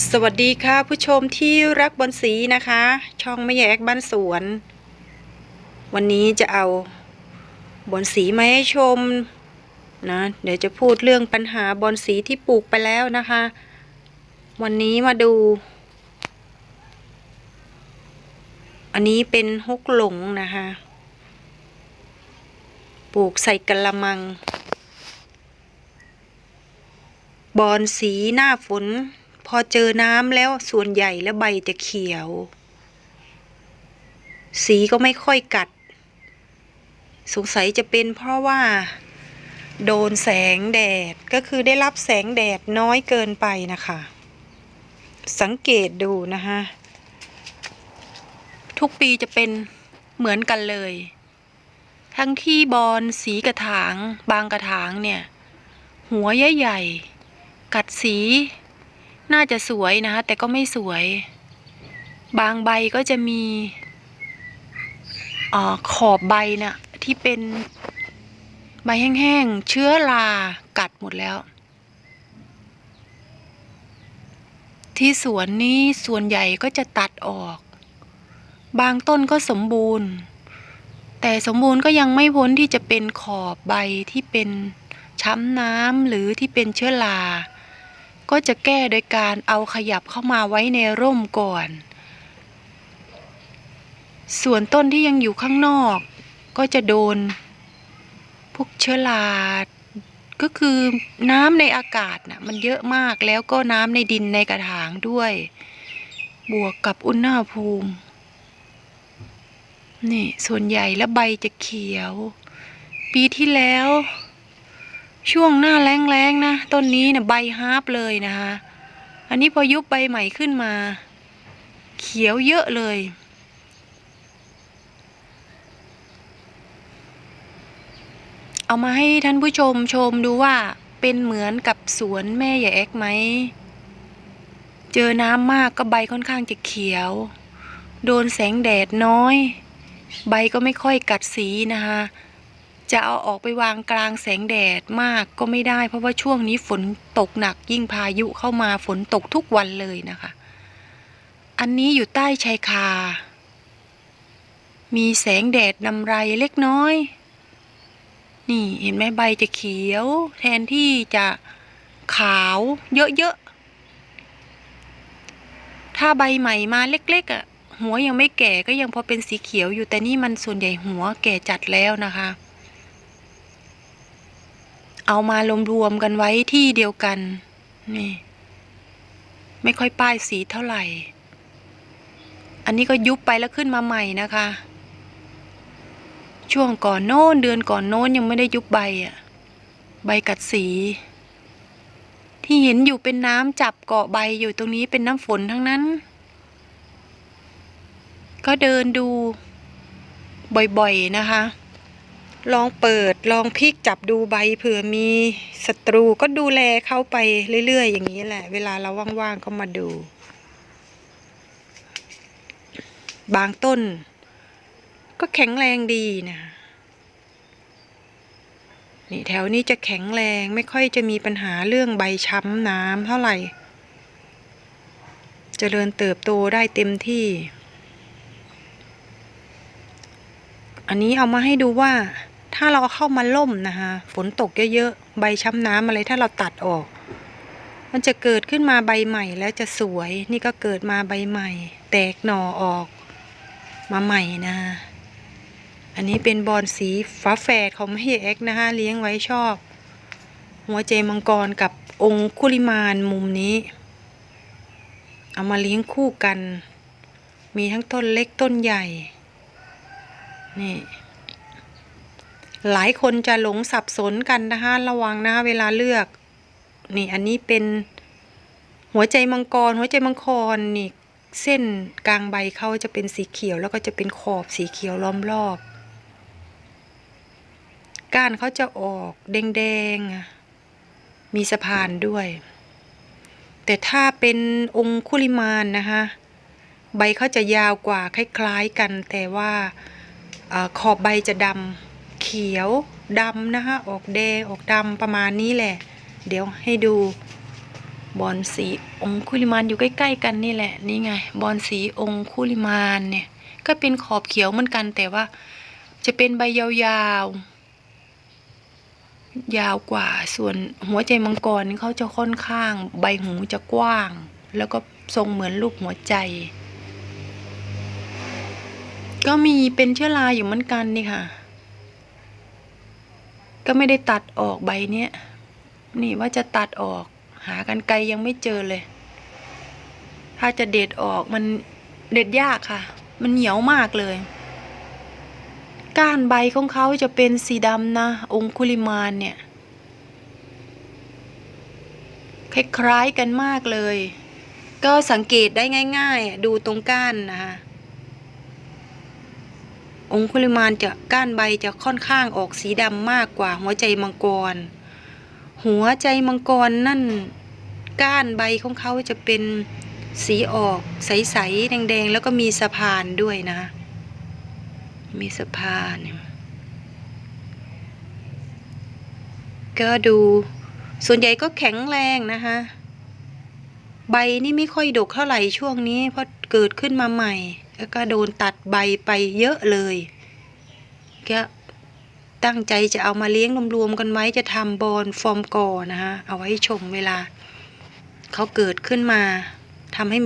สวัสดีค่ะ ผู้ชมที่รักบอลสีนะคะ ช่องไม่แยกบ้านสวน วันนี้จะเอาบอลสีมาให้ชมนะเดี๋ยวจะพูดเรื่องปัญหาบอลสีที่ปลูกไปแล้วนะคะ วันนี้มาดู อันนี้เป็นฮกหลงนะคะปลูกใส่กระมัง บอนสีหน้าฝน อเจอน้ำแล้วส่วนใหญ่แล้วใบจะเขียว สีก็ไม่ค่อยกัด สงสัยจะเป็นเพราะว่า โดนแสงแดดก็คือได้รับแสงแดดน้อยเกินไปนะคะ สังเกตดูนะคะทุกปีจะเป็นเหมือนกันเลย ทั้งที่บอนสีกระถาง บางกระถางเนี่ย หัวใหญ่ๆกัดสี น่าจะสวยนะคะ แต่ก็ไม่สวย บางใบก็จะมีออขอบใบนะ่ะที่เป็นใบแห้งๆ เชื้อรากัดหมดแล้ว ที่สวนนี้ส่วนใหญ่ก็จะตัดออก บางต้นก็สมบูรณ์ แต่สมบูรณ์ก็ยังไม่พ้นที่จะเป็นขอบใบที่เป็นช้ำน้ำหรือที่เป็นเชื้อรา ก็จะแก้โดยการเอาขยับเข้ามาไว้ในร่มก่อน ส่วนต้นที่ยังอยู่ข้างนอก ก็จะโดน พวกเชื้อราก็คือน้ำในอากาศน่ะมันเยอะมากแล้วก็น้ำในดินในกระถางด้วย บวกกับอุณหภูมิ นี่ส่วนใหญ่แล้วใบจะเขียว ปีที่แล้ว ช่วงหน้าแรงๆนะต้นนี้นะใบฮาร์ปเลยนะคะ อันนี้พอยุบใบใหม่ขึ้นมา เขียวเยอะเลย เอามาให้ท่านผู้ชมชมดูว่าเป็นเหมือนกับสวนแม่ใหญ่แอกไหม เจอน้ำมากก็ใบค่อนข้างจะเขียว โดนแสงแดดน้อย ใบก็ไม่ค่อยกัดสีนะคะ จะเอาออกไปวางกลางแสงแดดมากก็ไม่ได้ เพราะว่าช่วงนี้ฝนตกหนักยิ่งพายุเข้ามาฝนตกทุกวันเลยนะคะ อันนี้อยู่ใต้ชายคา มีแสงแดดนำไรเล็กน้อย นี่เห็นไหมใบจะเขียว แทนที่จะขาวเยอะๆ ถ้าใบใหม่มาเล็กๆอะหัวยังไม่แก่ก็ยังพอเป็นสีเขียวอยู่แต่นี่มันส่วนใหญ่หัวแก่จัดแล้วนะคะ เอามารวมๆกันไว้ที่เดียวกัน นี่ ไม่ค่อยป้ายสีเท่าไหร่ อันนี้ก็ยุบไปแล้วขึ้นมาใหม่นะคะ ช่วงก่อนโน้นเดือนก่อนโน้นยังไม่ได้ยุบใบอะ ใบกัดสี ที่เห็นอยู่เป็นน้ำจับเกาะใบอยู่ตรงนี้เป็นน้ำฝนทั้งนั้น ก็เดินดูบ่อยๆนะคะ ลองเปิดลองพลิกจับดูใบเผื่อมีศัตรูก็ดูแลเขาไปเรื่อยๆ อย่างนี้แหละ เวลาเราว่างๆก็มาดู บางต้น ก็แข็งแรงดีนะนี่แถวนี้จะแข็งแรงไม่ค่อยจะมีปัญหาเรื่องใบช้ำน้ำเท่าไหร่เจริญเติบโตได้เต็มที่ อันนี้เอามาให้ดูว่า ถ้าเราเข้ามาล่มนะคะฝนตกเยอะๆใบช้ำน้ำอะไรถ้าเราตัดออก มันจะเกิดขึ้นมาใบใหม่แล้วจะสวยนี่ก็เกิดมาใบใหม่ แตกหน่อออก มาใหม่นะ อันนี้เป็นบอนสีฟ้าแฝดของไม่เอ็กนะคะเลี้ยงไว้ชอบ หัวใจมังกรกับองคุลิมานมุมนี้ เอามาเลี้ยงคู่กัน มีทั้งต้นเล็กต้นใหญ่ นี่ หลายคนจะหลงสับสนกันนะคะระวังนะคะเวลาเลือก นี่อันนี้เป็นหัวใจมังกร หัวใจมังกรนี่เส้นกลางใบเขาจะเป็นสีเขียวแล้วก็จะเป็นขอบสีเขียวล้อมรอบ ก้านเขาจะออกแดงๆ มีสะพานด้วย แต่ถ้าเป็นองคุลิมานนะคะใบเขาจะยาวกว่าคล้ายๆกันแต่ว่าอาขอบใบจะดำ เขียวดำนะคะ ออกแดงออกดำประมาณนี้แหละ เดี๋ยวให้ดูบอนสีองคุลิมานอยู่ใกล้ ๆ กันนี่แหละนี่ไงบอนสีองคุลิมานเนี่ย ก็เป็นขอบเขียวเหมือนกันแต่ว่าจะเป็นใบยาวๆ ยาวกว่าส่วนหัวใจมังกรนี่เขาจะค่อนข้าง ใบหูจะกว้าง แล้วก็ทรงเหมือนรูปหัวใจ ก็มีเป็นเชื้อราอยู่เหมือนกันนี่ค่ะ ก็ไม่ได้ตัดออกใบเนี้ยนี่ว่าจะตัดออก หากันไกลยังไม่เจอเลย ถ้าจะเด็ดออกมันเด็ดยากค่ะ มันเหนียวมากเลย ก้านใบของเขาจะเป็นสีดำนะ องคุลิมานเนี่ยคล้ายๆกันมากเลย ก็สังเกตได้ง่าย ๆ ดูตรงก้านนะคะ องคุลิมานจะก้านใบจะค่อนข้างออกสีดำมากกว่าหัวใจมังกร หัวใจมังกรนั่นก้านใบของเขาจะเป็นสีออกใสๆแดงๆ แล้วก็มีสะพานด้วยนะ มีสะพาน ก็ดูส่วนใหญ่ก็แข็งแรงนะคะใบนี่ไม่ค่อยดกเท่าไหร่ช่วงนี้เพราะเกิดขึ้นมาใหม่ แล้วก็โดนตัดใบไปเยอะเลยก็ตั้งใจจะเอามาเลี้ยงรวมๆกันไว้จะทำบอลฟอร์มก่อนะคะเอาไว้ชมเวลาเขาเกิดขึ้นมาทำให้มี